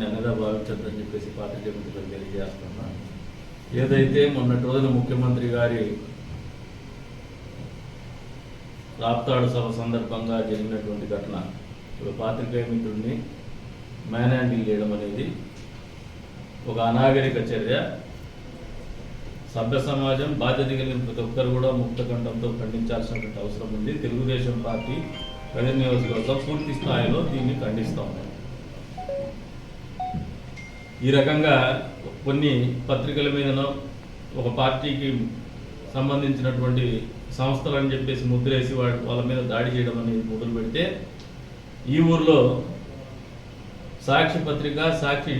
చేసినాను దాన్ని అన్నగా భావించద్దని చెప్పేసి పార్టీ మిత్రులకు తెలియజేస్తున్నాను ఏదైతే మొన్నటి రోజున ముఖ్యమంత్రి గారి రాప్తాడు సభ సందర్భంగా జరిగినటువంటి ఘటన ఇప్పుడు పాత్రికేయ మిత్రుడిని మ్యాన్ హ్యాండిల్ చేయడం అనేది ఒక అనాగరిక చర్య. సభ్య సమాజం బాధ్యత కలిగిన ప్రతి ఒక్కరు కూడా ముక్త కంఠంతో ఖండించాల్సినటువంటి అవసరం ఉంది. తెలుగుదేశం పార్టీ ప్రజల నియోజకవర్గం పూర్తి స్థాయిలో దీన్ని ఖండిస్తూ ఈ రకంగా కొన్ని పత్రికల మీదనో ఒక పార్టీకి సంబంధించినటువంటి సంస్థలు అని చెప్పేసి ముద్రేసి వాడి వాళ్ళ మీద దాడి చేయడం అనేది మొదలు పెడితే ఈ ఊర్లో సాక్షి పత్రిక సాక్షి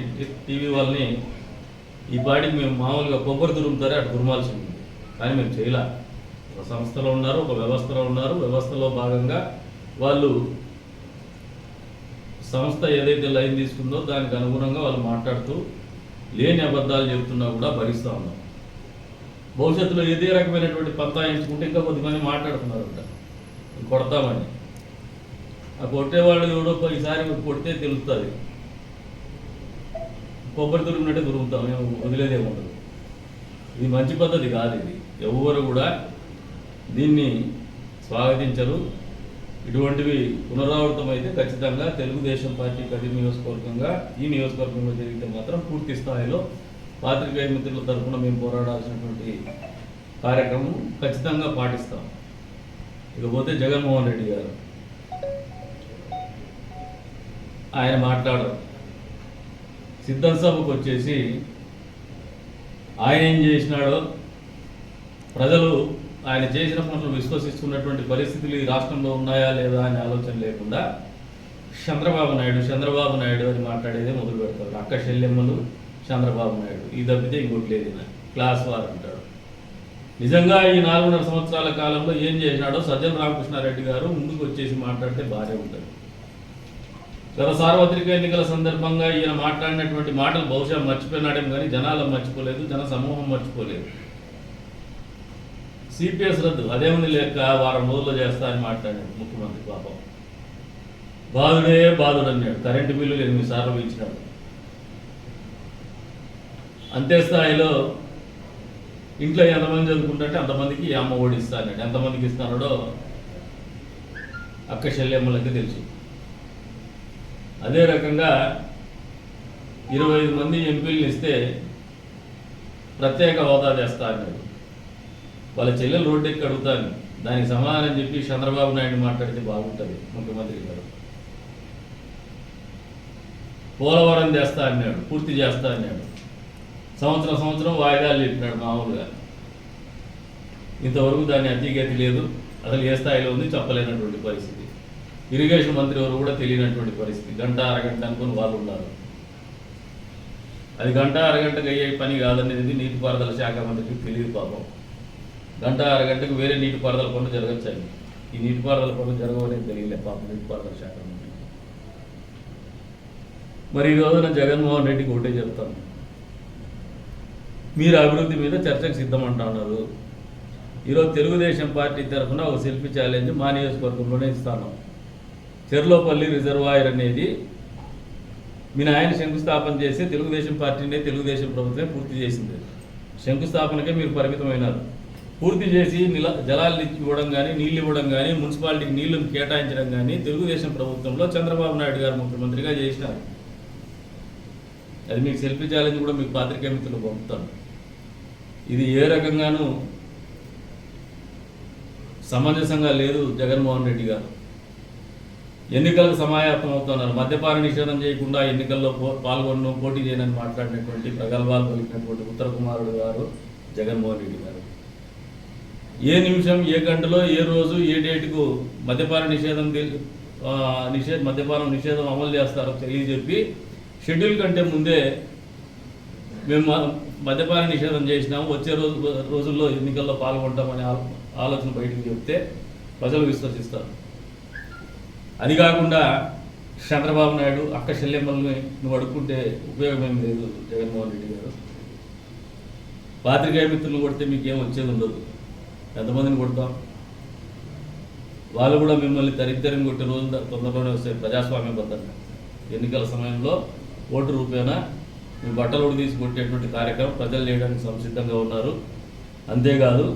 టీవీ వాళ్ళని ఈ పాటికి మేము మామూలుగా కొబ్బరి తురుముతారే అటు తురమాల్సి ఉంది కానీ మేము చేయలే. ఒక సంస్థలో ఉన్నారు ఒక వ్యవస్థలో ఉన్నారు. వ్యవస్థలో భాగంగా వాళ్ళు సంస్థ ఏదైతే లైన్ తీసుకుందో దానికి అనుగుణంగా వాళ్ళు మాట్లాడుతూ లేని అబద్ధాలు చెబుతున్నా కూడా భరిస్తూ ఉన్నాం భవిష్యత్తులో ఇదే రకమైనటువంటి పంతా ఎంచుకుంటే ఇంకా కొద్దిమంది మాట్లాడుతున్నారంట. కొడతామని. ఆ కొట్టేవాళ్ళు ఎవడో ఈసారి కొడితే తెలుస్తుంది. కొబ్బరి తురిమినట్టే తురుముతాం. మేము వదిలేదే ఉండదు. ఇది మంచి పద్ధతి కాదు ఇది. ఎవరు కూడా దీన్ని స్వాగతించరు. ఇటువంటివి పునరావృతమైతే ఖచ్చితంగా తెలుగుదేశం పార్టీ కది నియోజకవర్గంగా ఈ నియోజకవర్గంలో జరిగితే మాత్రం పూర్తి స్థాయిలో పాత్రికేయ మిత్రుల తరఫున మేము పోరాడాల్సినటువంటి కార్యక్రమం ఖచ్చితంగా పాటిస్తాం. ఇకపోతే జగన్మోహన్ రెడ్డి గారు ఆయన మాట్లాడరు. సిద్ధం సభకు వచ్చేసి ఆయన ఏం చేసినాడో ప్రజలు ఆయన చేసిన పనులు విశ్వసిస్తున్నటువంటి పరిస్థితులు ఈ రాష్ట్రంలో ఉన్నాయా లేదా అనే ఆలోచన లేకుండా చంద్రబాబు నాయుడు చంద్రబాబు నాయుడు అని మాట్లాడేదే మొదలు పెడతారు. అక్క శల్యమ్మలు చంద్రబాబు నాయుడు. ఈ తప్పితే ఇంకోటి లేదు క్లాస్ వార్ అంటాడు నిజంగా ఈ నాలుగున్నర సంవత్సరాల కాలంలో ఏం చేసినాడో సజ్జన రామకృష్ణారెడ్డి గారు ముందుకు వచ్చేసి మాట్లాడితే బాగానే ఉంటుంది. గత సార్వత్రిక ఎన్నికల సందర్భంగా ఈయన మాట్లాడినటువంటి మాటలు బహుశా మర్చిపోయినాడేమో కానీ జనాలు మర్చిపోలేదు జన సమూహం మర్చిపోలేదు. సిపిఎస్ రద్దు అదేమని లేక వారం రోజుల్లో చేస్తా అని మాట్లాడాడు ముఖ్యమంత్రి పాపం. బాధుడే బాధుడు అన్నాడు కరెంటు బిల్లులు ఎనిమిది సార్లు ఇచ్చినాడు అంతే స్థాయిలో ఇంట్లో ఎంతమంది చదువుకుంటే అంతమందికి అమ్మ ఓడిస్తా అన్నాడు. ఎంతమందికి ఇస్తానో అక్క శల్యమ్మలకి తెలుసు. అదే రకంగా ఇరవై ఐదు మంది ఎంపీలను ఇస్తే ప్రత్యేక హోదా చేస్తా అన్నాడు. వాళ్ళ చెల్లెలు రోడ్డు ఎక్కి అడుగుతాను. దానికి సమాధానం చెప్పి చంద్రబాబు నాయుడు మాట్లాడితే బాగుంటుంది ముఖ్యమంత్రి గారు. పోలవరం చేస్తా అన్నాడు పూర్తి చేస్తా అన్నాడు. సంవత్సరం సంవత్సరం వాయిదాలు చెప్పినాడు మామూలుగా. ఇంతవరకు దాన్ని అతిగతి లేదు అసలు ఏ స్థాయిలో ఉంది చెప్పలేనటువంటి పరిస్థితి. ఇరిగేషన్ మంత్రి వారు కూడా తెలియనటువంటి పరిస్థితి. గంట అరగంట అనుకుని వాళ్ళు ఉన్నారు. అది గంట అరగంటకు అయ్యే పని కాదనేది నీటిపారుదల శాఖ మంత్రికి తెలియదు పాపం. గంట అరగంటకు వేరే నీటిపారుదల పనులు జరగచ్చాయి. ఈ నీటిపారుదల పనులు జరగవనేది తెలియలే పాప నీటిపారుదల శాఖ మరి ఈ రోజున జగన్మోహన్ రెడ్డికి ఒకటే చెప్తాను. మీరు అభివృద్ధి మీద చర్చకు సిద్ధం అంటున్నారు ఈరోజు తెలుగుదేశం పార్టీ తరఫున ఒక సెల్ఫీ ఛాలెంజ్ మా నియోజకవర్గంలోనే ఇస్తాను. చెర్లోపల్లి రిజర్వాయర్ అనేది మీ నాయన శంకుస్థాపన చేసి తెలుగుదేశం పార్టీనే తెలుగుదేశం ప్రభుత్వమే పూర్తి చేసింది. శంకుస్థాపనకే మీరు పరిమితమైనారు. పూర్తి చేసి నిల జలాలు ఇవ్వడం కానీ నీళ్ళు ఇవ్వడం కానీ మున్సిపాలిటీకి నీళ్ళను కేటాయించడం కానీ తెలుగుదేశం ప్రభుత్వంలో చంద్రబాబు నాయుడు గారు ముఖ్యమంత్రిగా చేసినారు. అది మీకు సెల్ఫీ ఛాలెంజ్ కూడా మీకు పాత్రికేయ మిత్రులు పంపుతాను. ఇది ఏ రకంగానూ సమంజసంగా లేదు జగన్మోహన్ రెడ్డి గారు. ఎన్నికలకు సమాయత్తం అవుతున్నారు. మద్యపాన నిషేధం చేయకుండా ఎన్నికల్లో పో- పోటీ చేయనని మాట్లాడినటువంటి ప్రగల్భాలు పలికినటువంటి ఉత్తర కుమారుడు గారు జగన్మోహన్ రెడ్డి గారు. ఏ నిమిషం ఏ గంటలో ఏ రోజు ఏ డేటుకు మద్యపాన నిషేధం తెలి- నిషేధ మద్యపానం నిషేధం అమలు చేస్తారో తెలియజెప్పి షెడ్యూల్ కంటే ముందే మేము మద్యపాన నిషేధం చేసినాము వచ్చే రోజు రోజుల్లో ఎన్నికల్లో పాల్గొంటామనే ఆలోచన బయటకు చెప్తే ప్రజలు విశ్వసిస్తారు. అది కాకుండా చంద్రబాబు నాయుడు అక్క శల్యమ్మల్ని నువ్వు అడుక్కుంటే ఉపయోగం లేదు జగన్మోహన్ రెడ్డి గారు. పాత్రికేయ మిత్రులు కొడితే మీకేం వచ్చేది ఉండదు. ఎంతమందిని కొడతాం? వాళ్ళు కూడా మిమ్మల్ని దరిద్రం కొట్టే రోజులు తొందరలోనే వస్తాయి ప్రజాస్వామ్యబద్ధంగా ఎన్నికల సమయంలో ఓటు రూపేణా మీ బట్టలు ఉడి కొట్టేటువంటి కార్యక్రమం ప్రజలు చేయడానికి సంసిద్ధంగా ఉన్నారు. అంతేకాదు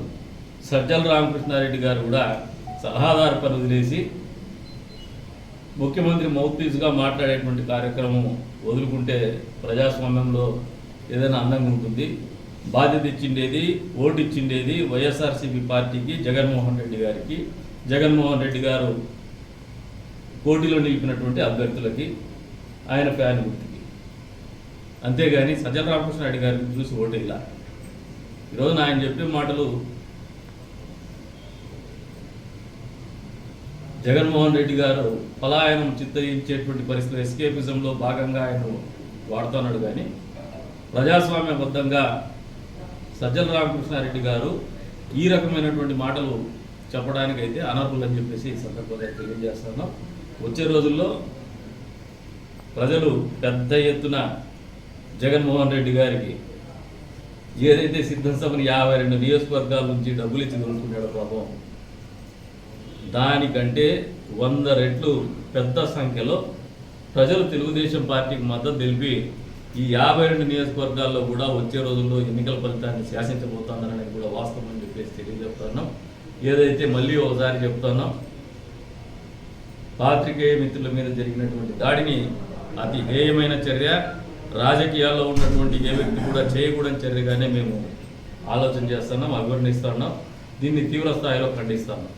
సజ్జల రామకృష్ణారెడ్డి గారు కూడా సలహాదారు పని వదిలేసి ముఖ్యమంత్రి మౌత్ పీస్గా మాట్లాడేటువంటి కార్యక్రమం వదులుకుంటే ప్రజాస్వామ్యంలో ఏదైనా అందంగా ఉంటుంది. బాధ్యత ఇచ్చిండేది ఓటు ఇచ్చిండేది వైఎస్ఆర్సీపీ పార్టీకి జగన్మోహన్ రెడ్డి గారికి. జగన్మోహన్ రెడ్డి గారు పోటీలో నిలిపినటువంటి అభ్యర్థులకి ఆయన ఫ్యాన్ గుర్తుకి. అంతేగాని సజ్జల రామకృష్ణారెడ్డి గారిని చూసి ఓటు ఇలా ఈరోజు ఆయన చెప్పిన మాటలు జగన్మోహన్ రెడ్డి గారు పలాయనం చిత్తయించేటువంటి పరిస్థితులు ఎస్కేపిజంలో భాగంగా ఆయన వాడుతున్నాడు కానీ ప్రజాస్వామ్యబద్ధంగా సజ్జల రామకృష్ణారెడ్డి గారు ఈ రకమైనటువంటి మాటలు చెప్పడానికైతే అనర్హులు అని చెప్పేసి ఈ సందర్భంగా తెలియజేస్తున్నాం. వచ్చే రోజుల్లో ప్రజలు పెద్ద ఎత్తున జగన్మోహన్ రెడ్డి గారికి ఏదైతే సిద్ధం సభని యాభై రెండు నియోజకవర్గాల నుంచి డబ్బులు ఇచ్చి దొరుకుతున్నాడో పాపం దానికంటే వంద రెట్లు పెద్ద సంఖ్యలో ప్రజలు తెలుగుదేశం పార్టీకి మద్దతు తెలిపి ఈ యాభై రెండు నియోజకవర్గాల్లో కూడా వచ్చే రోజుల్లో ఎన్నికల ఫలితాన్ని శాసించబోతున్నారనేది కూడా వాస్తవం అని చెప్పేసి తెలియజెప్తున్నాం. ఏదైతే మళ్ళీ ఒకసారి చెప్తున్నాం పాత్రికేయ మిత్రుల మీద జరిగినటువంటి దాడిని అతి హేయమైన చర్య రాజకీయాల్లో ఉన్నటువంటి ఏ వ్యక్తి కూడా చేయకూడని చర్యగానే మేము ఆలోచన చేస్తున్నాం అభివర్ణిస్తున్నాం. దీన్ని తీవ్ర స్థాయిలో ఖండిస్తున్నాం.